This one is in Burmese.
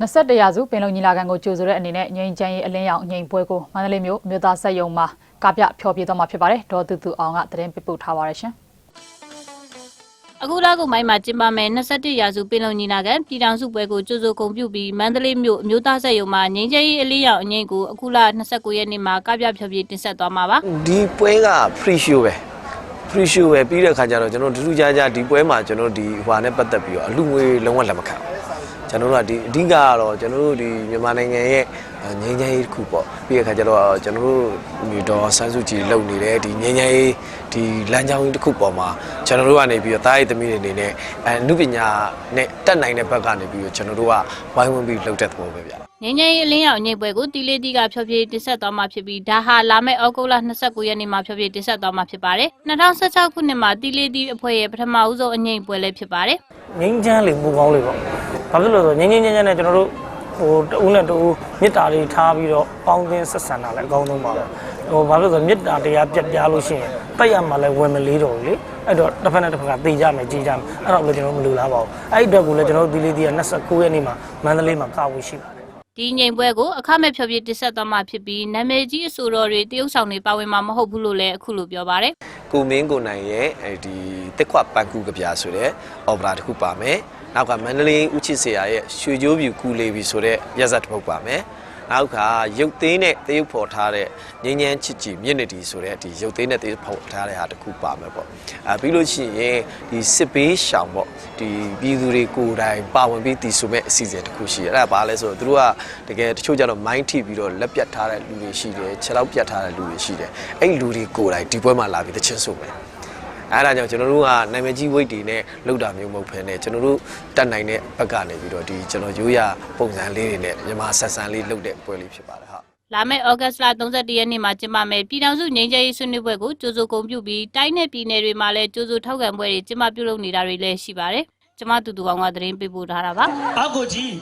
21ရာစုပင်လုံညီလာခံကိုကြိုဆိုတဲ့အနေနဲ့ငိမ့်ချမ်းရေးအလင်းရောင်ငိမ့်ပွဲကိုမန္တလေးမြို့မြို့သားဆက်ယုံမှာကပြဖျော်ပြသွားမှာဖြစ်ပါတယ်ဒေါ်တူတူအောင်ကသတင်းပေးပို့ထားပါရရှင်အခုလကုန်ပိုင်းမှာကျင်းပမယ်21ရာစုပင်လုံညီလာခံပြည်ထောင်စုပွဲကိုကြိုဆိုဂုဏ်ပြုပြီးမန္တလေးမြို့အမျိုးသားဆက်ရုံမှာငင်းကျဲရေးအလေးရောင်အငိမ့်ကိုအခုလ29ရက်နေ့မှာကပြဖြောပြတင်ဆက်သွားမှာပါဒီပွဲက free show ပဲ free show ပဲပြီးတဲ့ခါကျတော့ကျွန်တော်တို့တူတူကြကြဒီပွဲမှာကျွန်တော်တို့ဒီဟွာနဲ့ပတ်သက်ပြီးတော့အလူငွေလုံးဝလက်မခံဘူး ကျွန်တော်တို့ကဒီအဓိကကတော့ကျွန်တော်တို့ဒီမြန်မာနိုင်ငံရဲ့ငြိမ်းချမ်းရေးတစ်ခုပေါ့ပြီးတဲ့ခါကျတော့ကျွန်တော်တို့ဒီဒေါ်ဆန်းစုကြည်လုပ်နေတဲ့ဒီငြိမ်းချမ်းရေးဒီလမ်းကြောင်းတစ်ခုပေါ်မှာကျွန်တော်တို့ကနေပြီးတော့တားရည်သမီးတွေအနေနဲ့အဲအမှုပညာနဲ့တက်နိုင်တဲ့ဘက်ကနေပြီးတော့ကျွန်တော်တို့ကဝိုင်းဝန်းပြီးလုပ်တဲ့သဘောပဲဗျာငင်းကျဲရေးအလင်းရောင်အငိမ့်ပွဲကိုတီလေးတီကဖြောပြတင်ဆက်သွားမှာဖြစ်ပြီးဒါဟာလာမယ့်ဩဂုတ်လ29ရက်နေ့မှာဖြောပြတင်ဆက်သွားမှာဖြစ်ပါတယ်2016ခုနှစ်မှာတီလေးတီအဖွဲ့ရဲ့ပထမဦးဆုံးအငိမ့်ပွဲလည်းဖြစ်ပါတယ်ငိမ့်ချမ်းလေမူကောင်းလေပေါ့ ဘာဖြစ်လို့လဲဆိုတော့ငိမ့်ငိမ့်ချမ်းချမ်းနဲ့ကျွန်တော်တို့ဟိုတဦးနဲ့တဦးမေတ္တာလေးထားပြီးတော့ပေါင်းသင်းဆက်ဆံတာလည်းအကောင်းဆုံးပါပဲဟိုဘာဖြစ်လို့လဲဆိုတော့မေတ္တာတရားပြတ်ပြားလို့ရှိရင်တိုက်ရမှာလည်းဝယ်မလေးတော့ဘူးလေအဲ့တော့တစ်ဖက်နဲ့တစ်ဖက်ကတေးကြမယ်ကြည်ကြမယ်အဲ့တော့လည်းကျွန်တော်မလူလားပါဘူးအဲ့ဒီအတွက်ကိုလည်းကျွန်တော်တို့ဒီလေးဒီက29ရက်နေ့မှာမန္တလေးမှာကာဝေးရှိပါတယ်ဒီငိမ့်ပွဲကိုအခမဲ့ဖြောပြတင်ဆက်သွားမှာဖြစ်ပြီးနာမည်ကြီးအဆိုတော်တွေတရုတ်ဆောင်တွေပါဝင်မှာမဟုတ်ဘူးလို့လည်းအခုလိုပြောပါတယ်ကိုမင်းကိုနိုင်ရဲ့အဲဒီတက်ခွပန်ကူကပြာဆိုတဲ့အော်ပရာတစ်ခုပါမယ်။ နောက်ကမန္တလေးဦးချစ်စရာရဲ့ရွှေကြိုးပြူကူလေးပြီဆိုတဲ့ရက်ဇက်တစ်ပုဒ်ပါမယ်။နောက်ကရုပ်သိမ်းနဲ့တရုပ်ဖော်ထားတဲ့ငင်းငန်းချစ်ကြည်မြင့်နေတီဆိုတဲ့ဒီရုပ်သိမ်းနဲ့တရုပ်ဖော်ထားတဲ့ဟာတစ်ခုပါမယ်ပေါ့။အဲပြီးလို့ရှိရင်ဒီစစ်ဘေးရှောင်ပေါ့ဒီပြည်သူတွေကိုယ်တိုင်ပါဝင်ပြီးတည်ဆိုမဲ့အစီအစဉ်တစ်ခုရှိတယ်။အဲ့ဒါဘာလဲဆိုတော့သူတို့ကတကယ်တချို့ကျတော့ mind ထိပြီးတော့လက်ပြတ်ထားတဲ့လူတွေရှိတယ်ခြေထောက်ပြတ်ထားတဲ့လူတွေရှိတယ်။အဲ့ဒီလူတွေကိုယ်တိုင်ဒီပွဲမှာလာပြီးတချင်းဆိုမယ်။ အဲ့ဒါကြောင့်ကျွန်တော်တို့ကနာမည်ကြီးဝိတ်တွေနဲ့လောက်တာမျိုးမဟုတ်ဘဲနဲ့ကျွန်တော်တို့တက်နိုင်တဲ့ဘက်ကနေပြီးတော့ဒီကျွန်တော်ရိုးရပုံစံလေးတွေနဲ့မြန်မာဆက်ဆံလေးလုပ်တဲ့ပွဲလေးဖြစ်ပါတယ်ဟုတ်လာမယ့်ဩဂတ်စ်လ31ရက်နေ့မှာကျင်းပမယ်ပြည်ထောင်စုငြိမ်းချမ်းရေးဆွေးနွေးပွဲကိုကြိုဆိုဂုဏ်ပြုပြီးတိုင်းနယ်ပြည်နယ်တွေမှာလည်းကြိုဆိုထောက်ခံပွဲတွေကျင်းပပြုလုပ်နေတာတွေလည်းရှိပါတယ်။ကျမတူတူအောင်ကသတင်းပေးပို့ထားတာပါ။အကိုကြီး